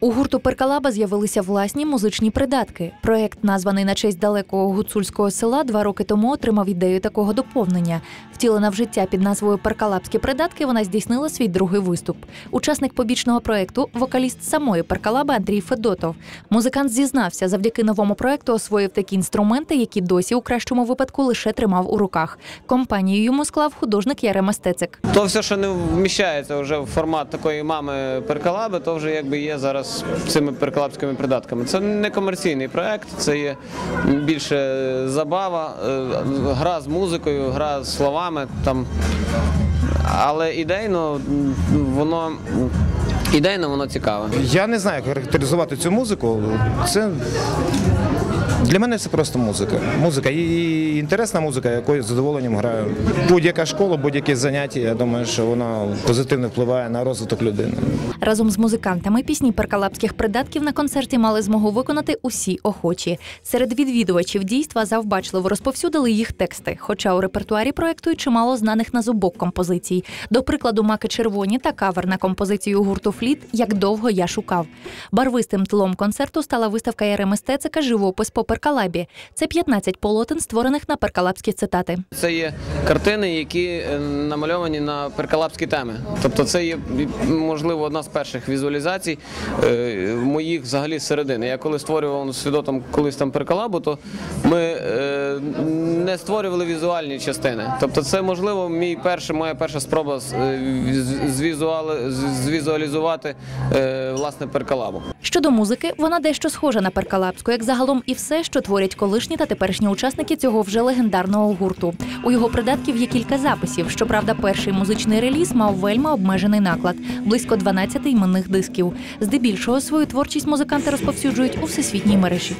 У гурту Перкалаба з'явилися власні музичні придатки. Проект, названий на честь далекого гуцульського села, два роки тому отримав ідею такого доповнення. Втілена в життя під назвою Перкалабські придатки, вона здійснила свій другий виступ. Учасник побічного проекту, вокаліст самої Перкалаби Андрій Федотов. Музикант зізнався, завдяки новому проекту освоїв такі інструменти, які досі у кращому випадку лише тримав у руках. Компанію йому склав художник Ярема Стецик. То все, що не вміщається вже в формат такої мами перкалаби, то вже якби є зараз цими перкалабськими придатками. Це не комерційний проект, це є більше забава, е, гра з музикою, гра з словами там. Але ідейно воно ідейно воно цікаве. Я не знаю, як характеризувати цю музику. Це для мене це просто музика. Музика і інтересна музика, якою з задоволенням граю. Будь-яка школа, будь-яке заняття, я думаю, що вона позитивно впливає на розвиток людини. Разом з музикантами пісні перкалапських придатків на концерті мали змогу виконати усі охочі. Серед відвідувачів дійства завбачливо розповсюдили їх тексти, хоча у репертуарі проекту й чимало знаних на зубок композицій. До прикладу, маки червоні та кавер на композицію гурту Фліт Як довго я шукав. Барвистим тлом концерту стала виставка Яреми Стецика Живопис по перкалабі. Це 15 полотен, створених на перкалапські цитати. Це є картини, які е, намальовані на перкалапські теми. Тобто, це є можливо одна з перших візуалізацій е, моїх взагалі середини. Я коли створював з Федотом колись там перкалабу, то ми е, не створювали візуальні частини. Тобто, це можливо мій перший, моя перша спроба з- звізуалізувати е, власне перкалабу. Щодо музики, вона дещо схожа на перкалапську, як загалом і все, що творять колишні та теперішні учасники цього вже легендарного гурту. У його придатків є кілька записів. Щоправда, перший музичний реліз мав вельми обмежений наклад близько 12 іменних дисків. Здебільшого свою творчість музиканти розповсюджують у всесвітній мережі.